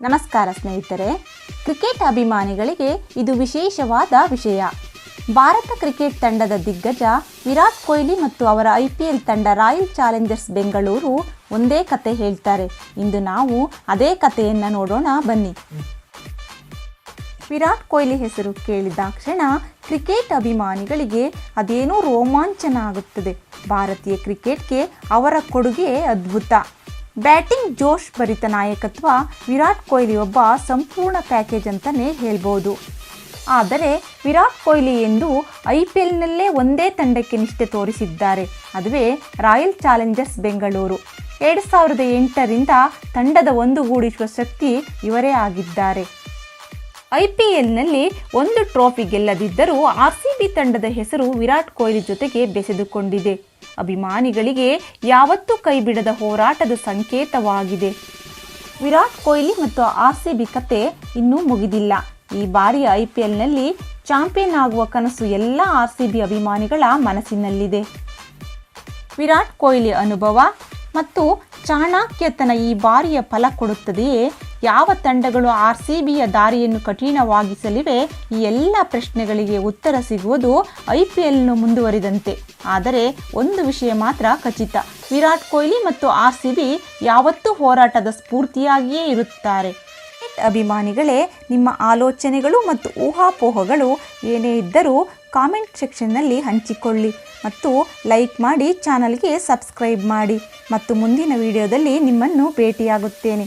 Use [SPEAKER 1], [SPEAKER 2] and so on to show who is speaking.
[SPEAKER 1] ನಮಸ್ಕಾರ ಸ್ನೇಹಿತರೆ. ಕ್ರಿಕೆಟ್ ಅಭಿಮಾನಿಗಳಿಗೆ ಇದು ವಿಶೇಷವಾದ ವಿಷಯ. ಭಾರತ ಕ್ರಿಕೆಟ್ ತಂಡದ ದಿಗ್ಗಜ ವಿರಾಟ್ ಕೊಹ್ಲಿ ಮತ್ತು ಅವರ ಐ ಪಿ ಎಲ್ ತಂಡ ರಾಯಲ್ ಚಾಲೆಂಜರ್ಸ್ ಬೆಂಗಳೂರು ಒಂದೇ ಕತೆ ಹೇಳ್ತಾರೆ. ಇಂದು ನಾವು ಅದೇ ಕಥೆಯನ್ನು ನೋಡೋಣ, ಬನ್ನಿ. ವಿರಾಟ್ ಕೊಹ್ಲಿ ಹೆಸರು ಕೇಳಿದಾಕ್ಷಣ ಕ್ರಿಕೆಟ್ ಅಭಿಮಾನಿಗಳಿಗೆ ಅದೇನೋ ರೋಮಾಂಚನ ಆಗುತ್ತದೆ. ಭಾರತೀಯ ಕ್ರಿಕೆಟ್ಗೆ ಅವರ ಕೊಡುಗೆ ಅದ್ಭುತ. ಬ್ಯಾಟಿಂಗ್ ಜೋಶ್ ಭರಿತ ನಾಯಕತ್ವ ವಿರಾಟ್ ಕೊಹ್ಲಿ ಒಬ್ಬ ಸಂಪೂರ್ಣ ಪ್ಯಾಕೇಜ್ ಅಂತಲೇ ಹೇಳ್ಬೋದು. ಆದರೆ ವಿರಾಟ್ ಕೊಹ್ಲಿ ಎಂದು ಐ ಪಿ ಎಲ್ನಲ್ಲೇ ಒಂದೇ ತಂಡಕ್ಕೆ ನಿಷ್ಠೆ ತೋರಿಸಿದ್ದಾರೆ. ಅದುವೇ ರಾಯಲ್ ಚಾಲೆಂಜರ್ಸ್ ಬೆಂಗಳೂರು. ಎರಡು ಸಾವಿರದ ಎಂಟರಿಂದ ತಂಡದ ಒಂದುಗೂಡಿಸುವ ಶಕ್ತಿ ಇವರೇ ಆಗಿದ್ದಾರೆ. ಐ ಪಿ ಎಲ್ನಲ್ಲಿ ಒಂದು ಟ್ರೋಫಿ ಗೆಲ್ಲದಿದ್ದರೂ ಆರ್ ಸಿ ಬಿ ತಂಡದ ಹೆಸರು ವಿರಾಟ್ ಕೊಹ್ಲಿ ಜೊತೆಗೆ ಬೆಸೆದುಕೊಂಡಿದೆ. ಅಭಿಮಾನಿಗಳಿಗೆ ಯಾವತ್ತೂ ಕೈಬಿಡದ ಹೋರಾಟದ ಸಂಕೇತವಾಗಿದೆ. ವಿರಾಟ್ ಕೊಹ್ಲಿ ಮತ್ತು ಆರ್ ಸಿ ಬಿ ಕತೆ ಇನ್ನೂ ಮುಗಿದಿಲ್ಲ. ಈ ಬಾರಿಯ ಐ ಪಿ ಎಲ್ನಲ್ಲಿ ಚಾಂಪಿಯನ್ ಆಗುವ ಕನಸು ಎಲ್ಲ ಆರ್ ಸಿ ಬಿ ಅಭಿಮಾನಿಗಳ ಮನಸ್ಸಿನಲ್ಲಿದೆ. ವಿರಾಟ್ ಕೊಹ್ಲಿ ಅನುಭವ ಮತ್ತು ಚಾಣಾಕ್ಯತನ ಈ ಬಾರಿಯ ಫಲ ಕೊಡುತ್ತದೆಯೇ? ಯಾವ ತಂಡಗಳು ಆರ್ ಸಿ ಬಿಯ ದಾರಿಯನ್ನು ಕಠಿಣವಾಗಿಸಲಿವೆ ಈ ಎಲ್ಲ ಪ್ರಶ್ನೆಗಳಿಗೆ ಉತ್ತರ ಸಿಗುವುದು ಐ ಪಿ ಎಲ್ನ ಮುಂದುವರಿದಂತೆ. ಆದರೆ ಒಂದು ವಿಷಯ ಮಾತ್ರ ಖಚಿತ. ವಿರಾಟ್ ಕೊಹ್ಲಿ ಮತ್ತು ಆರ್ ಸಿ ಬಿ ಯಾವತ್ತೂ ಹೋರಾಟದ ಸ್ಫೂರ್ತಿಯಾಗಿಯೇ ಇರುತ್ತಾರೆ. ಅಭಿಮಾನಿಗಳೇ, ನಿಮ್ಮ ಆಲೋಚನೆಗಳು ಮತ್ತು ಊಹಾಪೋಹಗಳು ಏನೇ ಇದ್ದರೂ ಕಾಮೆಂಟ್ ಸೆಕ್ಷನ್ನಲ್ಲಿ ಹಂಚಿಕೊಳ್ಳಿ ಮತ್ತು ಲೈಕ್ ಮಾಡಿ ಚಾನಲ್ಗೆ ಸಬ್ಸ್ಕ್ರೈಬ್ ಮಾಡಿ. ಮತ್ತು ಮುಂದಿನ ವಿಡಿಯೋದಲ್ಲಿ ನಿಮ್ಮನ್ನು ಭೇಟಿಯಾಗುತ್ತೇನೆ.